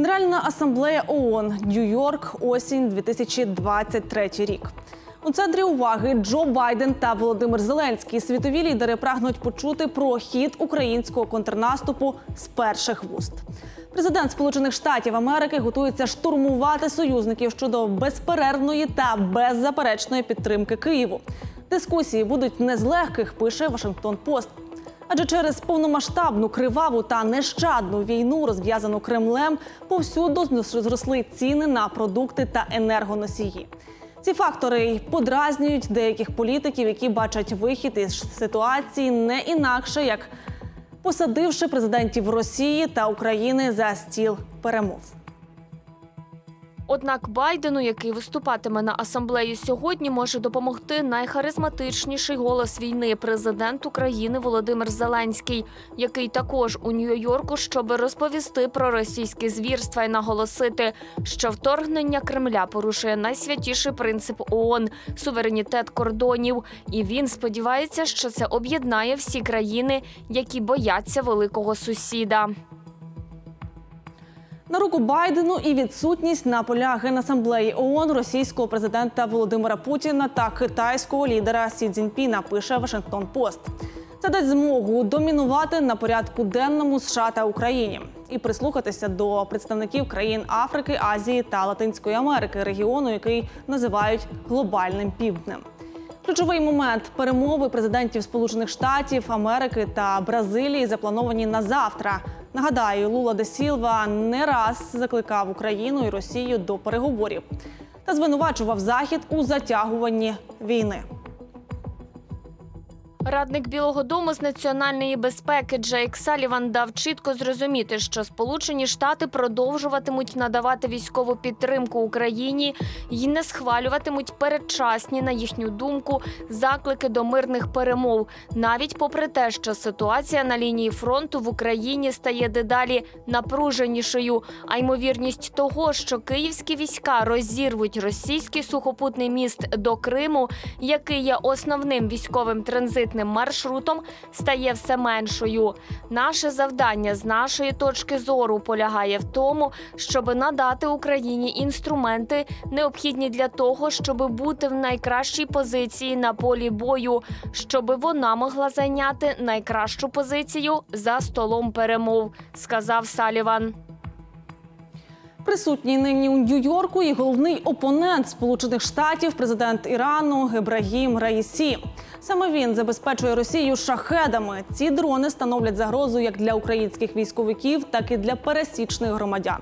Генеральна асамблея ООН Нью-Йорк, осінь 2023 рік. У центрі уваги Джо Байден та Володимир Зеленський. Світові лідери прагнуть почути про хід українського контрнаступу з перших вуст. Президент Сполучених Штатів Америки готується штурмувати союзників щодо безперервної та беззаперечної підтримки Києву. Дискусії будуть не з легких, пише Вашингтон Пост. Адже через повномасштабну криваву та нещадну війну, розв'язану Кремлем, повсюду зросли ціни на продукти та енергоносії. Ці фактори й подразнюють деяких політиків, які бачать вихід із ситуації не інакше, як посадивши президентів Росії та України за стіл перемов. Однак Байдену, який виступатиме на асамблеї сьогодні, може допомогти найхаризматичніший голос війни президент України Володимир Зеленський, який також у Нью-Йорку, щоб розповісти про російські звірства і наголосити, що вторгнення Кремля порушує найсвятіший принцип ООН – суверенітет кордонів. І він сподівається, що це об'єднає всі країни, які бояться великого сусіда. На руку Байдену і відсутність на полях генасамблеї ООН російського президента Володимира Путіна та китайського лідера Сі Цзіньпіна, пише Вашингтон Пост. Це дасть змогу домінувати на порядку денному США та Україні і прислухатися до представників країн Африки, Азії та Латинської Америки, регіону, який називають глобальним півднем. Ключовий момент перемови президентів Сполучених Штатів Америки та Бразилії заплановані на завтра. Нагадаю, Лула де Сілва не раз закликав Україну і Росію до переговорів та звинувачував Захід у затягуванні війни. Радник Білого Дому з національної безпеки Джейк Саліван дав чітко зрозуміти, що Сполучені Штати продовжуватимуть надавати військову підтримку Україні і не схвалюватимуть передчасні, на їхню думку, заклики до мирних перемов, навіть попри те, що ситуація на лінії фронту в Україні стає дедалі напруженішою. А ймовірність того, що київські війська розірвуть російський сухопутний міст до Криму, який є основним військовим транзитним маршрутом, стає все меншою. Наше завдання з нашої точки зору полягає в тому, щоб надати Україні інструменти, необхідні для того, щоб бути в найкращій позиції на полі бою, щоб вона могла зайняти найкращу позицію за столом перемов, сказав Саліван. Присутній нині у Нью-Йорку і головний опонент Сполучених Штатів, президент Ірану Гебрагім Раїсі. Саме він забезпечує Росію шахедами. Ці дрони становлять загрозу як для українських військовиків, так і для пересічних громадян.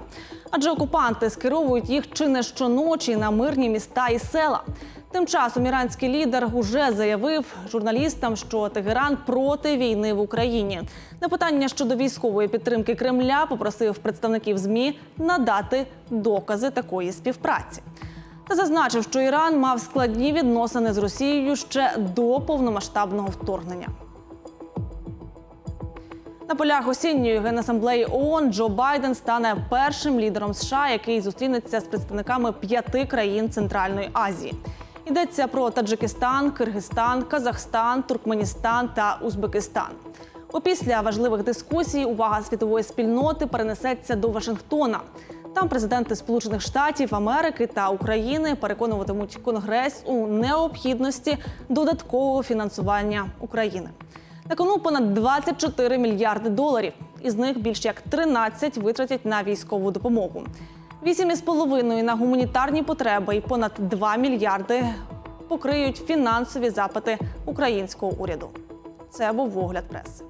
Адже окупанти скеровують їх чи не щоночі на мирні міста і села. Тим часом іранський лідер уже заявив журналістам, що Тегеран проти війни в Україні. На питання щодо військової підтримки Кремля попросив представників змі надати докази такої співпраці. Та зазначив, що Іран мав складні відносини з Росією ще до повномасштабного вторгнення. На полях осінньої генасамблеї ООН Джо Байден стане першим лідером США, який зустрінеться з представниками п'яти країн Центральної Азії. Йдеться про Таджикистан, Киргизстан, Казахстан, Туркменістан та Узбекистан. Опісля важливих дискусій увага світової спільноти перенесеться до Вашингтона. Там президенти Сполучених Штатів Америки та України переконуватимуть Конгрес у необхідності додаткового фінансування України. На кону понад 24 мільярди доларів. Із них більш як 13 витратять на військову допомогу. 8,5 на гуманітарні потреби і понад 2 мільярди покриють фінансові запити українського уряду. Це був огляд преси.